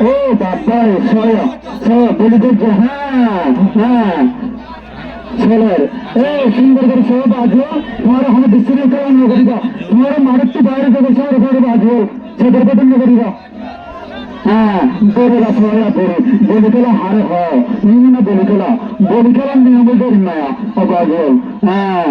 ও বাবা ছয় ছয় বলি করছে হ্যাঁ। হ্যাঁ ছেলের। এই সুন্দর করে সব বাজো তোমার ওখানে বিশ্রাম করা না করিবা তোমার মারুতি বাইরে থেকে সব ঘরে বাজো সেদের কথা না হ্যাঁ বলিলা সবাই পড়ে বলি তোলা হারে না অবাজল হ্যাঁ।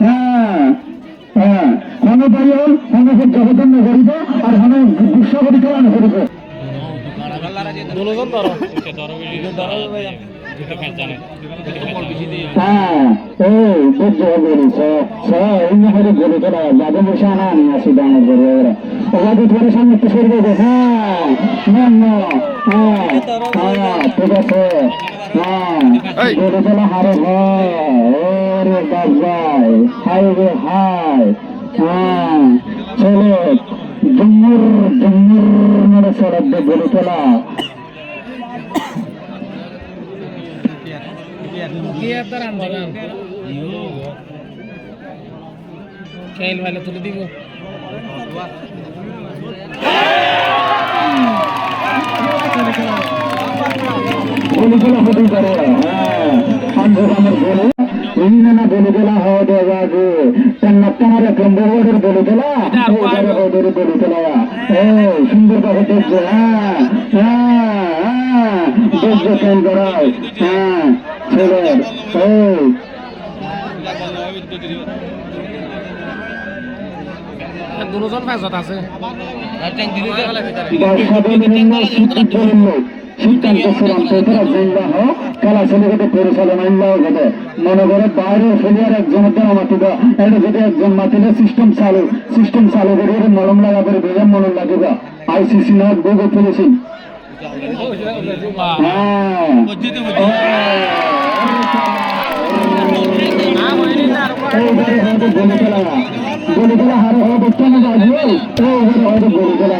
হ্যাঁ হ্যাঁ হ্যাঁ হন বাড়িও করিব আর হন গুসা করি করিব ধরো ধরো হ্যাঁ এই বুঝ বলিস স অন্য করে বলে তোরা যাবে বসে আনা আমি আসি দানের করে ওরা ওরা তোর সামনে তো সরবে হ্যাঁ না না হ্যাঁ হ্যাঁ ঠিক আছে হ্যাঁ হারে ওরে বাবাই হাই রে হাই চলো জুমুর জুমুর মেরে সরব দে বলে তোলা খেল ভালো তুলে দিব। হতেই পারে। হ্যাঁ। আন্দোলনের বলে এই না বলিগুলা হওয়া দেওয়া যে ওদের ও সুন্দর ভাবে দেখবে হ্যাঁ হ্যাঁ হ্যাঁ দেখবে করায় হ্যাঁ দুজন আছে। চূড়ান্ত এছাড়া জিন্দা হ খেলা ছেলেকে পরিচালনা ইল্লাও ঘটে মনে করে বাইরে ফেলিয়ার মাতিবা এটা যদি একজন মাতিলে সিস্টেম চালু সিস্টেম চালু করে মলম লাগা করে বেজান মলম লাগিবা। আইসিসি না গোগো ফেলেছি গলি খেলা। গলি খেলা হারে হয়তো কেন গলি খেলা।